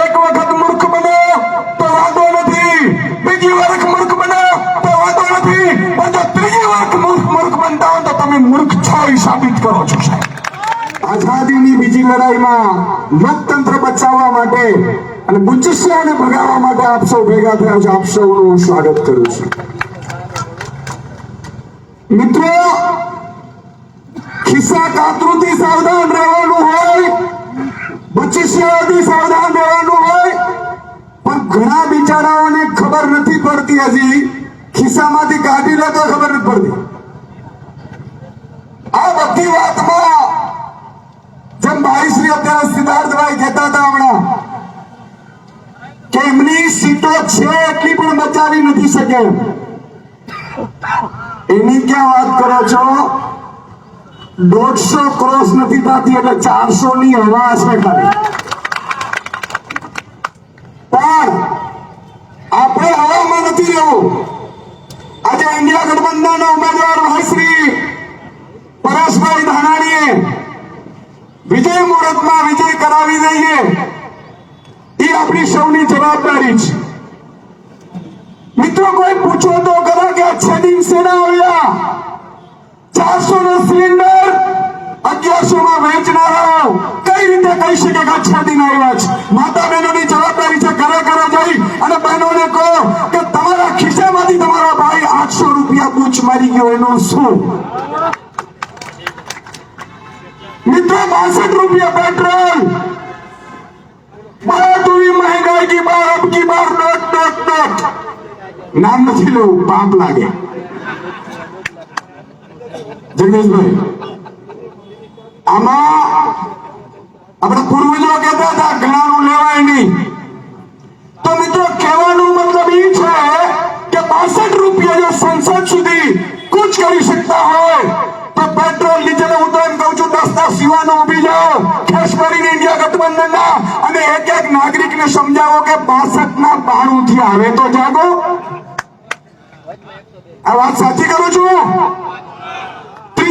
એક વખત મૂર્ખ બનો તો વાંધો નથી. બીજી વખત મૂર્ખ બનો તો વાંધો નથી. પણ જો ત્રીજી વખત મૂર્ખ મૂર્ખ બનતા હો તો તમે મૂર્ખ છો એ સાબિત કરો છો, સાહેબ. આઝાદીની બીજી લડાઈમાં લોકતંત્ર બચાવવા માટે અને ગુજસ્યાને ભગાવવા માટે આપ સૌ ભેગા થયા છો. આપ સૌનું હું સ્વાગત કરું છું. મિત્રો, ખિસ્સા કાતરુથી સાવધાન રહેવાનું હોય બચિસ્યાઓથી સાવધાન રહેવાનું હોય, પણ ઘણા બિચારાઓને ખબર નથી પડતી હજી. ખિસ્સામાંથી કાઢી લે તો ખબર નથી પડતી. આ બધી વાતમાં જેમ ભાઈશ્રી અત્યારે સિદ્ધાર્થભાઈ કહેતા હતા હમણાં, કે એમની સીટો છે એટલી પણ બચાવી નથી શકે. એની ક્યાં વાત કરો છો? દોઢસો ક્રોસ નથી થતી એટલે ચારસો ની હવા હશે ખાલી. પણ આપણે હવામાં નથી રહેવું. આજે ઇન્ડિયા ગઠબંધનના ઉમેદવાર ભાઈશ્રી પરેશભાઈ ધાનાણીએ વિજય મુહૂર્તમાં વિજય કરાવી દઈએ. એ આપણી સૌની જવાબદારી છે. મિત્રો, કોઈ પૂછો તો કરો કે અચ્છા દિન સેના આવ્યા? ચારસો નો સિલિન્ડર અગિયારસો માં વેચનારાઓ કઈ રીતે કહી શકે કે છાતીનો અવાજ? માતા બહેનોની જવાબદારી છે ઘરે ઘરે જઈ અને બહેનોને કહો કે તમારા ખિસ્સામાંથી તમારા ભાઈ આઠસો રૂપિયા પૂછ મારી ગયો, એનું શું? મિત્રો, બાસઠ રૂપિયા પેટ્રોલ. બાર તુરી મહેંગાઈ કી બાર અબ કી બાર, ડોટ ડોટ ડોટ. નામ નથી લેવું, પાપ લાગે. જગદીશભાઈ આમાં આપણા પૂર્વજો કહેતા હતા જ્ઞાન લેવાય નહીં. તો મિત્રો, કહેવાનો મતલબ એ છે કે બાસઠ રૂપિયા જો સંસદ સુધી કુછ કરી શકતા હોય તો પેટ્રોલ, ડીઝલ હું તો કહું છું દસ દસ યુવાનો ઊભી જાઓ, ખેસ કરીને ઇન્ડિયા ગઠબંધનના. અને એક એક નાગરિકને સમજાવો કે બાસઠ ના બાણું થી આવે તો જાગો. આ વાત સાચી કરું છું?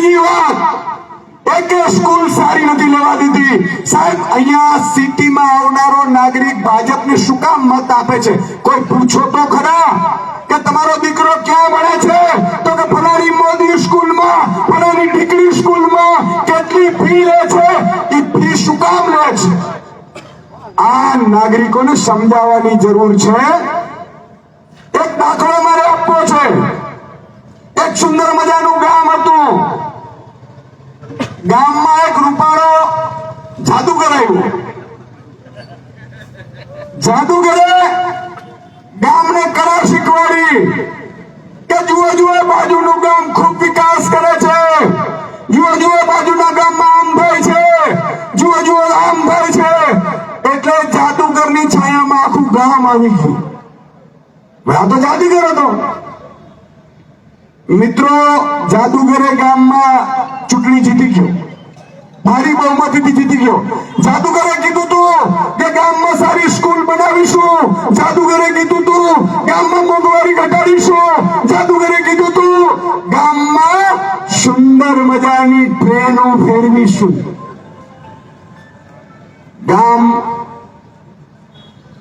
ત્રીજી વાત એક સ્કૂલ સારી નથી લેવા દીધી. સાહેબ, અહીંયા સિટીમાં આવનારો નાગરિક ભાજપને શું કામ મત આપે છે? કોઈ પૂછો તો ખરા કે તમારો દીકરો ક્યાં ભણે છે? તો કે ફલાણી મોદી સ્કૂલમાં, ફલાણી ટીકડી સ્કૂલમાં કેટલી ફી લે છે? એ ફી શું કામ લે છે? આ નાગરિકોને સમજાવવાની જરૂર છે. એક દાખલો મારે આપવો છે. એક સુંદર મજાનું ગામ હતું. ગામમાં એક રૂપાળો જાદુગર આવ્યો જાદુગરે ગામને કલા શીખવાડી. કે જુઓ જુઓ બાજુનું ગામ ખૂબ વિકાસ કરે છે. જુઓ જુઓ બાજુના ગામમાં આમ થાય છે. જુઓ જુઓ આમ છે. એટલે જાદુગરની છાયામાં આખું ગામ આવી ગયું. આ તો જાદુગર હતો. મિત્રો, જાદુગરે ગામમાં ચૂંટણી જીતી ગયો. ભારી બહુમતીથી જીતી ગયો. જાદુગરે કીધું તું કે ગામમાં સારી સ્કૂલ બનાવીશું. જાદુગરે કીધું તું ગામમાં મોંઘવારી ઘટાડીશું. જાદુગરે કીધું તું ગામમાં સુંદર મજાની ટ્રેનો ફેરવીશું. ગામ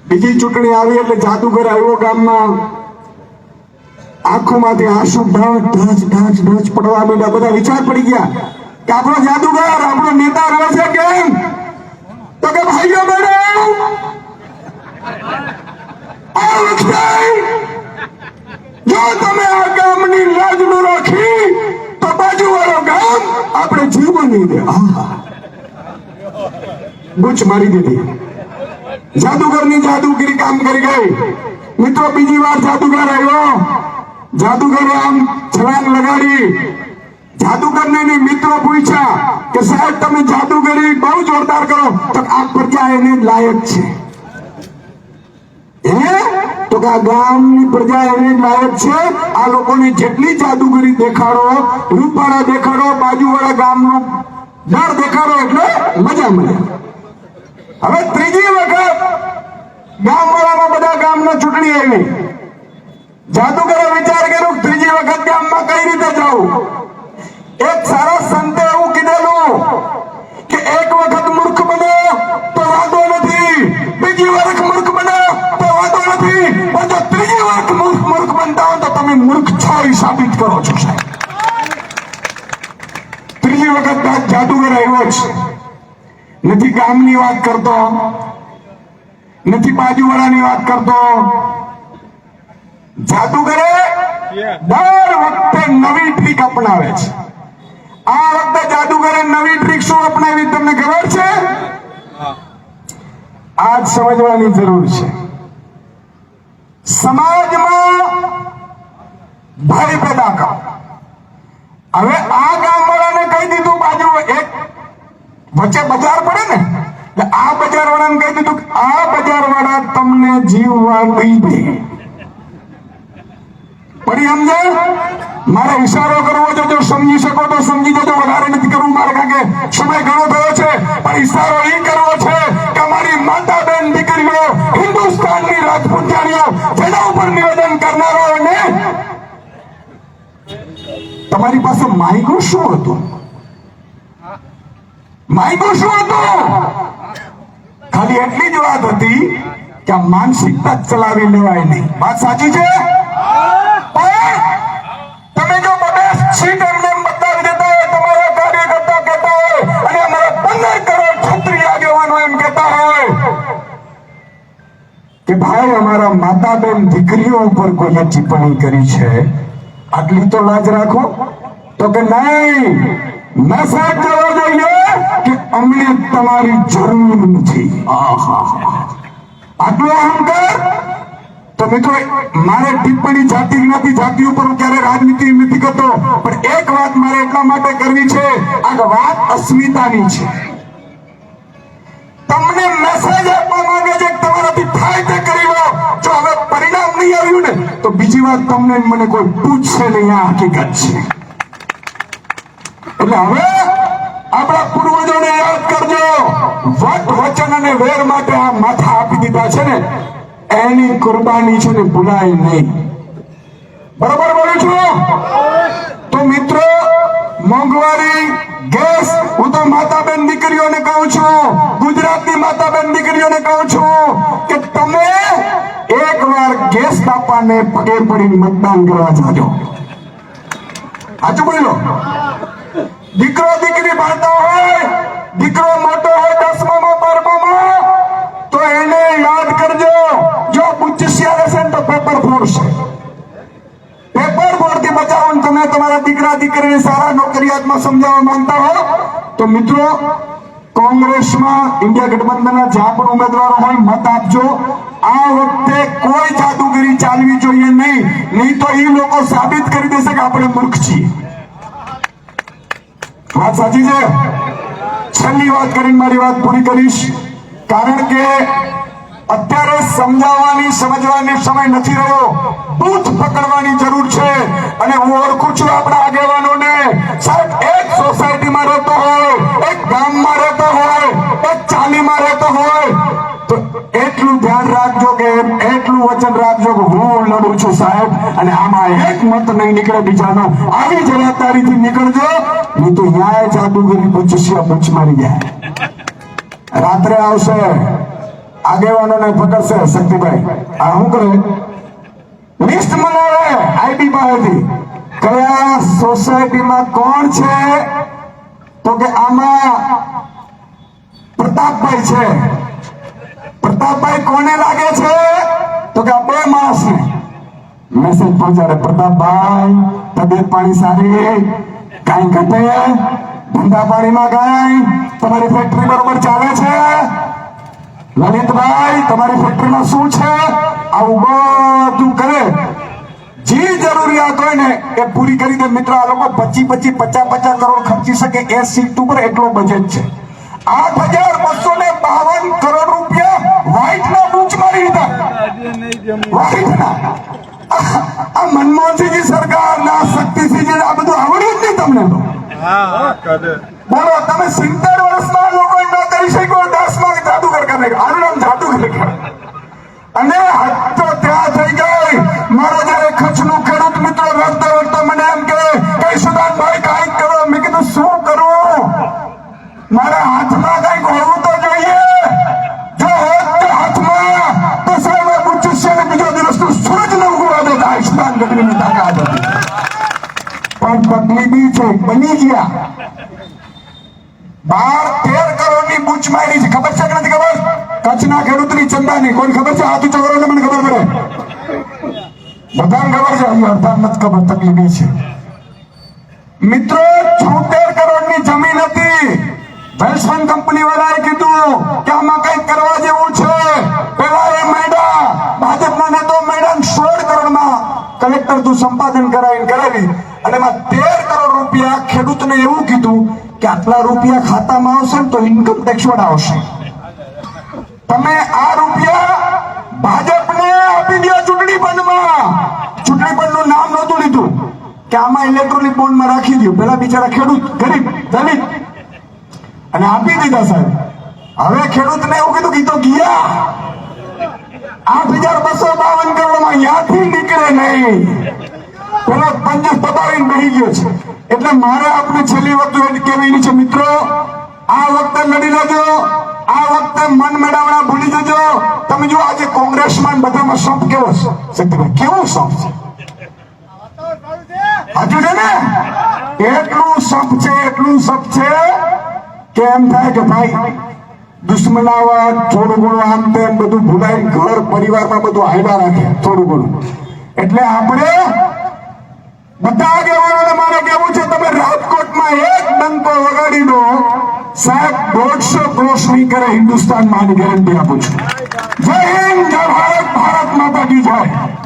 બીજી ચૂંટણી આવી એટલે જાદુગર આવ્યો ગામમાં. આંખોમાંથી આંસુ ઢાંચ, ઢોચ, ઢાંચ પડવા માંડ્યા. બધા વિચાર પડી ગયા કે આપણો જાદુગર, આપણો નેતા રહ્યો છે કેમ? તો કે ભાઈઓ બહેનો જો તમે આ ગામની લાજ ન રાખી, તો બાજુવાળો ગામ આપણે જીવવા નહીં દે. બૂચ મારી દીધી. જાદુગરની જાદુગીરી કામ કરી ગઈ. મિત્રો, બીજી વાર જાદુગર આવ્યો. જાદુગરે આમ છલાંગ લગાડી. જાદુગરને મિત્રો પૂછ્યા કે સાહેબ, તમે જાદુગરી બહુ જોરદાર કરો. તો આ પ્રજા એને લાયક છે? તો કે આ ગામની પ્રજા એને લાયક છે. આ લોકોને જેટલી જાદુગરી દેખાડો, રૂપાળા દેખાડો, બાજુવાળા ગામનું ડર દેખાડો એટલે મજા મળે. હવે ત્રીજી વખત ગામવાળામાં બધા ગામના ચૂંટણી આવી. જાદુગરે વિચાર કઈ રીતે જાઉં એક સારા સંતે એવું કીધેલું કે એક વખત મૂર્ખ બને તો વાંધો નથી, બીજી વખત મૂર્ખ બને તો વાંધો નથી, પણ જો ત્રીજી વખત મૂર્ખ મૂર્ખ બનતા હો તો તમે મૂર્ખ છો એ સાબિત કરો છો સાહેબ. ત્રીજી વખત જાદુગર આવ્યો છે. નથી ગામની વાત કરતો, નથી બાજુવાળાની વાત કરતો. જાદુગરે દર વખતે નવી ટ્રીક અપનાવે છે. આ વખતે જાદુગરે નવી ટ્રીક શું અપનાવી તમને ખબર છે? આજ સમજવાની જરૂર છે. સમાજમાં ભય પેદા કરો. હવે આ ગામ વાળાને કહી દીધું બાજુ એક વચ્ચે બજાર પડે ને એટલે આ બજાર વાળાને કહી દીધું કે આ બજાર વાળા તમને જીવવા નહીં દે. પડી સમજણ મારે ઈશારો કરવો જો સમજી શકો તો સમજી જજો, વધારે નથી કરવું મારે કારણ કે સમય ઘણો થયો છે, પણ ઈશારો એ કરવો છે કે અમારી માતા બેન દીકરીઓ હિન્દુસ્તાનની રાજપૂતાણીઓ જેના ઉપર નિવેદન કરનારો ને તમારી પાસે માઇકો શું હતું? માઇકો શું હતું? ખાલી એટલી જ વાત હતી કે આ માનસિકતા ચલાવી લેવાય નહીં. વાત સાચી છે? કે ભાઈ અમારા માતા બેન દીકરીઓ ઉપર કોઈએ ટિપ્પણી કરી છે? આટલી તો લાજ રાખો. તો કે નહીં મેસેજ જવો જોઈએ કે અમને તમારી જરૂર નથી. આટલો અહંકાર? તો મિત્રો, મારે ટિપ્પણી જાતિ જ્ઞાતિ જાતિ ઉપર હું ક્યારે રાજનીતિ નથી કરતો, પણ એક વાત મારે એટલા માટે કરવી છે, આ વાત અસ્મિતાની છે. તમને મેસેજ આપવા માંગે છે તમારાથી થાય તે કરી લો, જો હવે પરિણામ નહીં આવ્યું ને, તો બીજી વાત તમને મને કોઈ પૂછશે નહીં, આ હકીકત છે. એટલે હવે આપણા પૂર્વજોને યાદ કરજો, વટ વચન અને વેર માટે આ માથા આપી દીધા છે ને એની કુરબાની છે ને ભૂલાય નહીં. બરોબર બોલું છું? તો મિત્રો, મોંઘવારી, ગેસ, હું તો માતા બેન દીકરીઓને કહું છું, ગુજરાતની માતા બેન દીકરીઓને કહું છું કે તમે એકવાર ગેસ બાપાને પગે પડીને મતદાન કરવા જાજો. સાચું બોલો દીકરો, દીકરી ભણતો હોય, દીકરો મોટો હોય, દસમામાં દીકરા દીકરીને સારા નોકરિયાતમાં સમજાવવા માંગતા હોય, તો મિત્રો, કોંગ્રેસમાં ઇન્ડિયા ગઠબંધનના જ્યાં પણ ઉમેદવારો હોય, મત આપજો. આ વખતે કોઈ જાદુગીરી ચાલવી જોઈએ નહીં. નહીં તો એ લોકો સાબિત કરી દેશે કે આપણે મૂર્ખ છીએ. વાત સાચી છે? છેલ્લી વાત કરીને મારી વાત પૂરી કરીશ. કારણ કે અત્યારે સમજાવવાની, સમજવાની સમય નથી રહ્યો. બૂથ પકડવાની જરૂર છે. અને હું ઓળખું છું આપણા આગેવાનોને. સાહેબ, એક સોસાયટીમાં રહેતો હોય, એક ગામમાં રહેતો હોય, એક ચાલીમાં રહેતો હોય, તો એટલું ધ્યાન રાખજો કે એટલું વચન રાખજો કે હું લડું છું સાહેબ. અને આમાં એક મત નહીં નીકળે બીજાનો. આવી જવાબદારીથી નીકળજો. નહીં તો ન્યાય જાદુગરી પૂછશી પૂછ મારી જાય. રાત્રે આવશે. આગેવાનોને પકડશે શક્તિભાઈ. આ શું કરે લિસ્ટ બનાવે આઈડી પાસેથી કયા સોસાયટીમાં કોણ છે? તો કે આમાં પ્રતાપભાઈ છે. પ્રતાપભાઈ કોને લાગે છે? તો કે બે માણસને. મેસેજ પહોંચાડે, પ્રતાપભાઈ, તબિયત પાણી સારી? કાંઈ ઘટે? ધંધા પાણીમાં કાંઈ તમારી ફેક્ટરી બરોબર ચાલે છે? લલિતભાઈ તમારી ફેક્ટરીમાં શું છે? આવું બધું કરે. જે જરૂરિયાત હોય ને એ પૂરી કરી દે. મિત્ર આ લોકો પચી પચી પચાસ પચાસ કરોડ ખર્ચી શકે. એ સીટ ઉપર એટલો બજેટ છે. આઠ હજાર બસો ને બાવન કરોડ રૂપિયા વ્હાઈટ ના બૂચ મારી દીધા વ્હાઈટ ના આ મનમોહનસિંહજી સરકાર ના શક્તિસિંહજી આ બધું આવડ્યું જ નહીં તમને બોલો તમે સિત્તેર વર્ષમાં ચંદાની કોણ ખબર છે? હાથ ઊંચો કરો મને ખબર પડે. બધાને ખબર છે? અહીં નથી ખબર, તકલીફ છે. મિત્રો, છોતેર કરોડની જમીન હતી. વેલ્સમન કંપની વાળાએ કીધું કે આમાં કંઈક કરવા જેવું છે. પેલા એ મેડા ભાજપના નેતો મેડા સોળ કરોડમાં કલેક્ટર તું સંપાદન કરાવીને કરાવી. અને એમાં તેર કરોડ રૂપિયા ખેડૂતને એવું કીધું કે આટલા રૂપિયા ખાતામાં આવશે ને તો ઇન્કમ ટેક્સ વાળા આવશે. તમે આ રૂપિયા ભાજપને આપી દો ચૂંટણી પંચમાં. ચૂંટણી પંચનું નામ નહોતું લીધું. કે આમાં ઇલેક્ટ્રોનિક બોન્ડમાં રાખી દો પેલા બિચારા ખેડૂત, ગરીબ, દલિત. અને આપી દીધા સાહેબ. હવે ખેડૂતને એવું કીધું કે ગયા. આઠ હજાર બસો બાવન કરોડમાં યાથી નીકળે નહીં. પેલો પંજસ દબાવીને બેસી ગયો છે. એટલે મારે આપણે છેલ્લી વખત કહેવાની છે, મિત્રો આ વખતે લડી લેજો. આ વખતે મન મેળવણા ભૂલી જજો. તમે જો આજે કોંગ્રેસમાં બધામાં સંપ કેવો છે? શક્તિભાઈ કેવો સંપ છે? હજુ છે ને? એટલું સંપ છે, એટલું સંપ છે કે એમ થાય કે ભાઈ દુશ્મનાવા થોડું ઘણું આમ તેમ બધું ભૂલાઈ ઘર, પરિવારમાં બધું હાલ્યા રાખે, થોડું ઘણું. એટલે આપણે બધા આગેવાનોને મારે કહેવું છે, તમે રાજકોટમાં એક ડંકો વગાડી દો સાહેબ, દોઢસો ક્રોસ નહીં કરે હિન્દુસ્તાનમાં આની ગેરંટી આપું છું. જય હિન્દ, જય ભારત ભારત માતા કી જય.